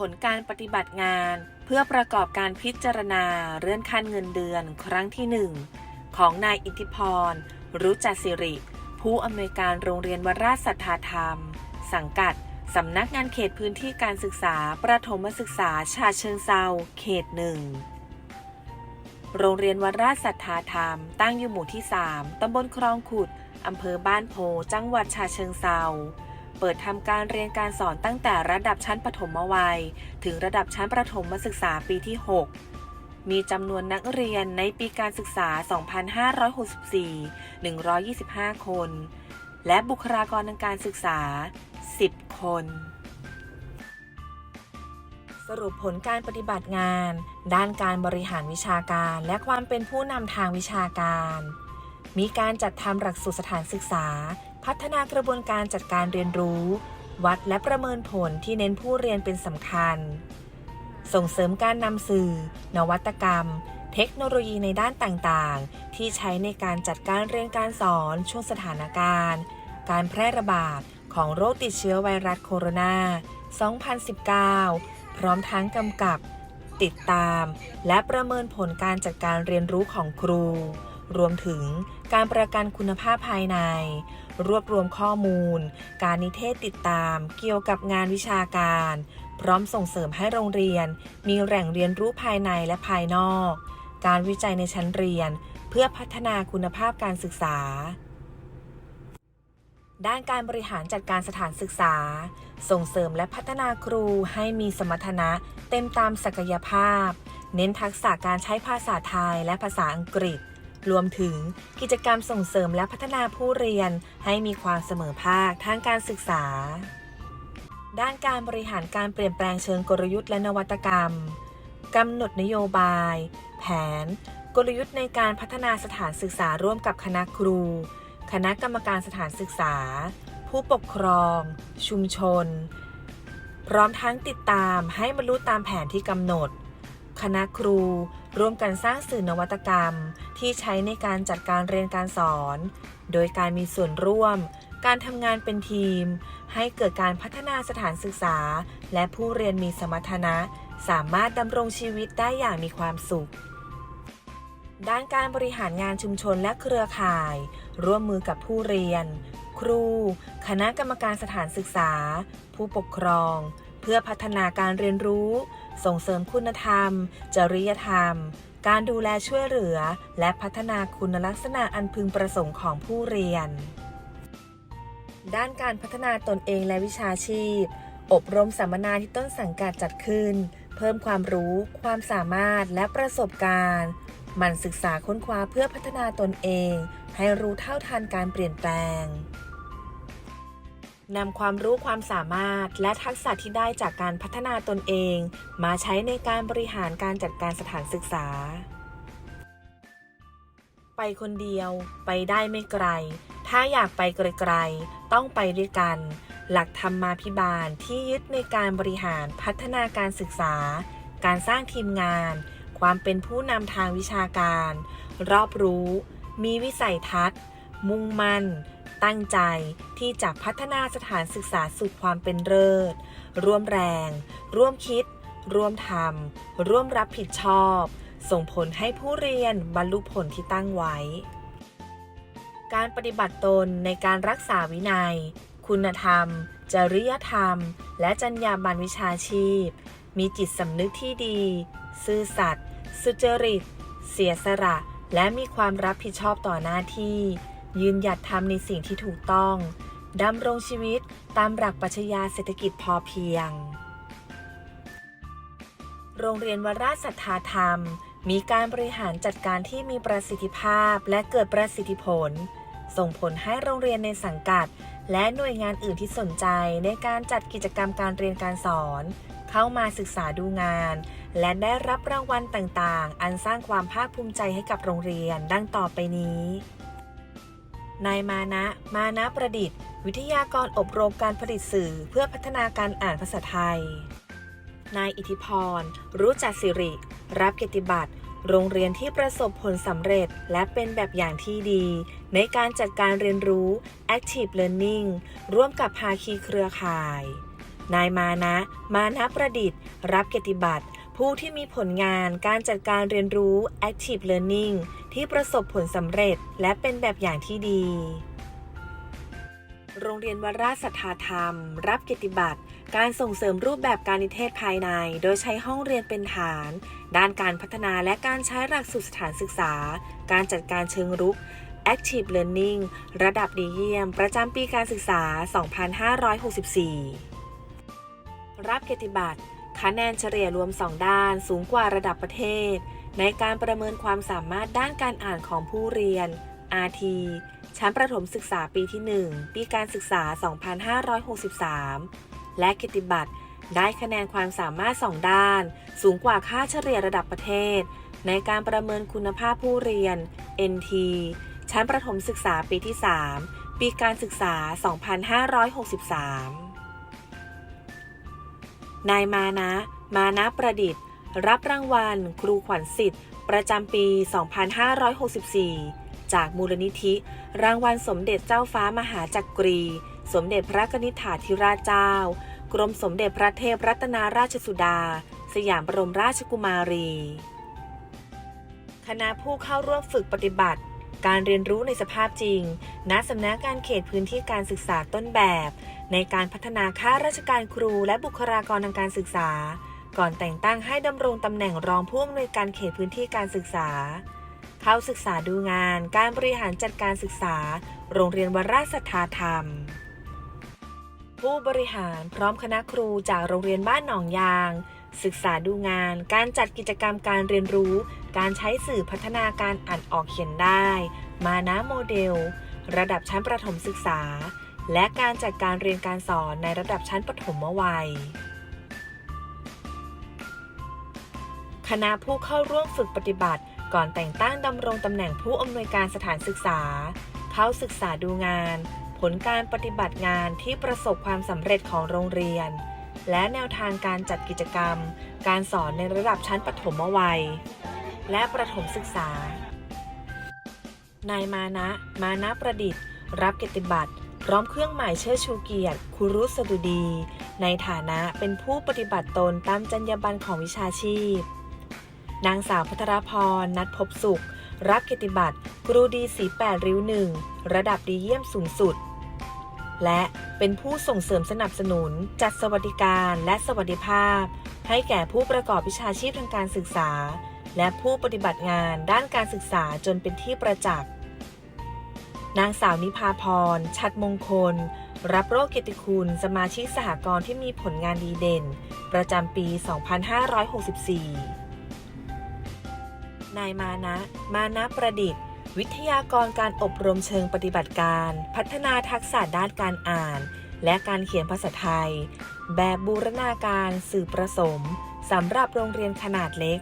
ผลการปฏิบัติงาน เพื่อประกอบการพิจารณาเลื่อนขั้นเงินเดือนครั้งที่หนึ่งของนายอิทธิพร รุจัสิริ ผู้อำนวยการโรงเรียนวราชสัทธาธรรม สังกัดสำนักงานเขตพื้นที่การศึกษา ประถมศึกษาชาเชิงเซาเขตหนึ่งโรงเรียนวัดราชสัทธาธรรม ตั้งอยู่หมู่ที่ 3 ตำบลคลองขุด อำเภอบ้านโพ จังหวัดฉะเชิงเซา เปิดทำการเรียนการสอนตั้งแต่ระดับชั้นปฐมวัย ถึงระดับชั้นประถมศึกษาปีที่ 6 มีจำนวนนักเรียนในปีการศึกษา 2564 125 คน และบุคลากรทางการศึกษา 10 คน สรุปผลการปฏิบัติงาน ด้านการบริหารวิชาการและความเป็นผู้นำทางวิชาการ มีการจัดทำหลักสูตรสถานศึกษา พัฒนากระบวนการจัดการเรียนรู้ วัดและประเมินผลที่เน้นผู้เรียนเป็นสำคัญ ส่งเสริมการนำสื่อ นวัตกรรม เทคโนโลยีในด้านต่างๆ ที่ใช้ในการจัดการเรียนการสอนช่วงสถานการณ์ การแพร่ระบาดของโรคติดเชื้อไวรัสโคโรนา 2019 พร้อมทั้งกำกับ ติดตาม และประเมินผลการจัดการเรียนรู้ของครู รวมถึงการประกันคุณภาพภายใน รวบรวมข้อมูล การนิเทศติดตาม เกี่ยวกับงานวิชาการ พร้อมส่งเสริมให้โรงเรียน มีแหล่งเรียนรู้ภายในและภายนอก การวิจัยในชั้นเรียน เพื่อพัฒนาคุณภาพการศึกษา ด้านการบริหารจัดการสถานศึกษา ส่งเสริมและพัฒนาครูให้มีสมรรถนะเต็มตามศักยภาพ เน้นทักษะการใช้ภาษาไทยและภาษาอังกฤษ รวมถึงกิจกรรมส่งเสริมและพัฒนาผู้เรียนให้มีความเสมอภาคทางการศึกษา ด้านการบริหารการเปลี่ยนแปลงเชิงกลยุทธ์และนวัตกรรมกำหนดนโยบาย แผน กลยุทธ์ในการพัฒนาสถานศึกษาร่วมกับคณะครู คณะกรรมการสถานศึกษา ผู้ปกครอง ชุมชน พร้อมทั้งติดตามให้บรรลุตามแผนที่กำหนด คณะครู ร่วมกันสร้างสื่อนวัตกรรมที่ใช้ในการจัดการเรียนการสอน โดยการมีส่วนร่วม การทำงานเป็นทีม ให้เกิดการพัฒนาสถานศึกษา และผู้เรียนมีสมรรถนะ สามารถดำรงชีวิตได้อย่างมีความสุข ด้านการบริหารงานชุมชนและเครือข่าย ร่วมมือกับผู้เรียน ครู คณะกรรมการสถานศึกษา ผู้ปกครอง เพื่อพัฒนาการเรียนรู้ ส่งเสริมคุณธรรม จริยธรรม การดูแลช่วยเหลือ และพัฒนาคุณลักษณะอันพึงประสงค์ของผู้เรียน ด้านการพัฒนาตนเองและวิชาชีพ อบรมสัมมนาที่ต้นสังกัดจัดขึ้น เพิ่มความรู้ ความสามารถและประสบการณ์หมั่นศึกษาค้นคว้าเพื่อพัฒนาตนเอง ให้รู้เท่าทันการเปลี่ยนแปลง นำความรู้ความสามารถ และทักษะที่ได้จากการพัฒนาตนเอง มาใช้ในการบริหารการจัดการสถานศึกษา ไปคนเดียว ไปได้ไม่ไกล ถ้าอยากไปไกลๆ ต้องไปด้วยกัน หลักธรรมาภิบาลที่ยึดในการบริหารพัฒนาการศึกษา การสร้างทีมงาน ความเป็นผู้นำทางวิชาการ รอบรู้ มีวิสัยทัศน์ มุ่งมั่น ตั้งใจที่จะพัฒนาสถานศึกษาสู่ความเป็นเลิศ ร่วมแรง ร่วมคิด ร่วมทำ ร่วมรับผิดชอบ ส่งผลให้ผู้เรียนบรรลุผลที่ตั้งไว้ การปฏิบัติตนในการรักษาวินัย คุณธรรม จริยธรรม และจรรยาบรรณวิชาชีพ มีจิตสำนึกที่ดี ซื่อสัตย์ สุจริต เสียสละ และมีความรับผิดชอบต่อหน้าที่ ยืนหยัดทำในสิ่งที่ถูกต้องดำรงชีวิตตามหลักปรัชญาเศรษฐกิจพอเพียง โรงเรียนวราชสัทธาธรรม มีการบริหารจัดการที่มีประสิทธิภาพและเกิดประสิทธิผล ส่งผลให้โรงเรียนในสังกัด และหน่วยงานอื่นที่สนใจในการจัดกิจกรรมการเรียนการสอน เข้ามาศึกษาดูงาน และได้รับรางวัลต่างๆ อันสร้างความภาคภูมิใจให้กับโรงเรียนดังต่อไปนี้ นายมานะ มานะประดิษฐ์ วิทยากรอบรมการผลิตสื่อเพื่อพัฒนาการอ่านภาษาไทย นายอิทธิพร รู้จักสิริ รับเกียรติบัตร โรงเรียนที่ประสบผลสำเร็จและเป็นแบบอย่างที่ดี ในการจัดการเรียนรู้ Active Learning ร่วมกับภาคีเครือข่าย นายมานะ มานะประดิษฐ์ รับเกียรติบัตร ผู้ที่มีผลงานการจัดการเรียนรู้ Active Learning ที่ประสบผลสำเร็จและเป็นแบบอย่างที่ดี โรงเรียนวราชสัทธาธรรม รับเกียรติบัตร การส่งเสริมรูปแบบการนิเทศภายใน โดยใช้ห้องเรียนเป็นฐาน ด้านการพัฒนาและการใช้หลักสูตรสถานศึกษา การจัดการเชิงรุก Active Learning ระดับดีเยี่ยม ประจำปีการศึกษา 2564 รับเกียรติบัตร คะแนนเฉลี่ยรวม 2 ด้านสูงกว่าระดับประเทศ ในการประเมินความสามารถด้านการอ่านของผู้เรียน RT ชั้นประถมศึกษาปีที่ 1 ปีการศึกษา 2563 และเกียรติบัตรได้คะแนนความสามารถ 2 ด้าน สูงกว่าค่าเฉลี่ยระดับประเทศ ในการประเมินคุณภาพผู้เรียน NT ชั้นประถมศึกษาปีที่ 3 ปีการศึกษา 2563 นายมานะ มานะประดิษฐ์ รับรางวัล ครูขวัญสิทธิ์ ประจำปี 2564 จากมูลนิธิ รางวัลสมเด็จเจ้าฟ้ามหาจักรี สมเด็จพระนิษฐาธิราชเจ้า กรมสมเด็จพระเทพรัตนาราชสุดา สยามบรมราชกุมารี คณะผู้เข้าร่วมฝึกปฏิบัติ การเรียนรู้ในสภาพจริง ณสำนักงานเขตพื้นที่การศึกษาต้นแบบ ในการพัฒนาข้าราชการครูและบุคลากรทางการศึกษา ก่อนแต่งตั้งให้ดำรงตำแหน่งรองผู้อำนวยการเขตพื้นที่การศึกษา เข้าศึกษาดูงาน การบริหารจัดการศึกษา โรงเรียนวราชสัทธาธรรม ผู้บริหารพร้อมคณะครูจากโรงเรียนบ้านหนองยางศึกษาดูงาน การจัดกิจกรรมการเรียนรู้ การใช้สื่อพัฒนาการอ่านออกเขียนได้ มานะโมเดล ระดับชั้นประถมศึกษา และการจัดการเรียนการสอนในระดับชั้นประถมวัย คณะผู้เข้าร่วมฝึกปฏิบัติก่อนแต่งตั้งดำรงตำแหน่งผู้อำนวยการสถานศึกษา เข้าศึกษาดูงาน ผลการปฏิบัติงานที่ประสบความสำเร็จของโรงเรียน และแนวทางการจัดกิจกรรม การสอนในระดับชั้นประถมวัย และประถมศึกษา นายมานะ มานะประดิษฐ์ รับเกียรติบัตรพร้อมเครื่องหมายเชิดชูเกียรติครูรุสดุดี ในฐานะเป็นผู้ปฏิบัติตนตามจรรยาบรรณของวิชาชีพ นางสาวพัทรพร นัดพบสุข รับเกียรติบัตรครูดีสีแปดริ้วหนึ่งระดับดีเยี่ยมสูงสุด และเป็นผู้ส่งเสริมสนับสนุน จัดสวัสดิการและสวัสดิภาพ ให้แก่ผู้ประกอบวิชาชีพทางการศึกษา และผู้ปฏิบัติงานด้านการศึกษาจนเป็นที่ประจักษ์ นางสาวนิพาพร ชัดมงคล รับโรคเกียรติคุณ สมาชิกสหกรณ์ที่มีผลงานดีเด่น ประจำปี 2564 นายมานะ มานะประดิษฐ์ วิทยากรการอบรมเชิงปฏิบัติการ พัฒนาทักษะด้านการอ่าน และการเขียนภาษาไทย แบบบูรณาการสื่อประสมสำหรับโรงเรียนขนาดเล็ก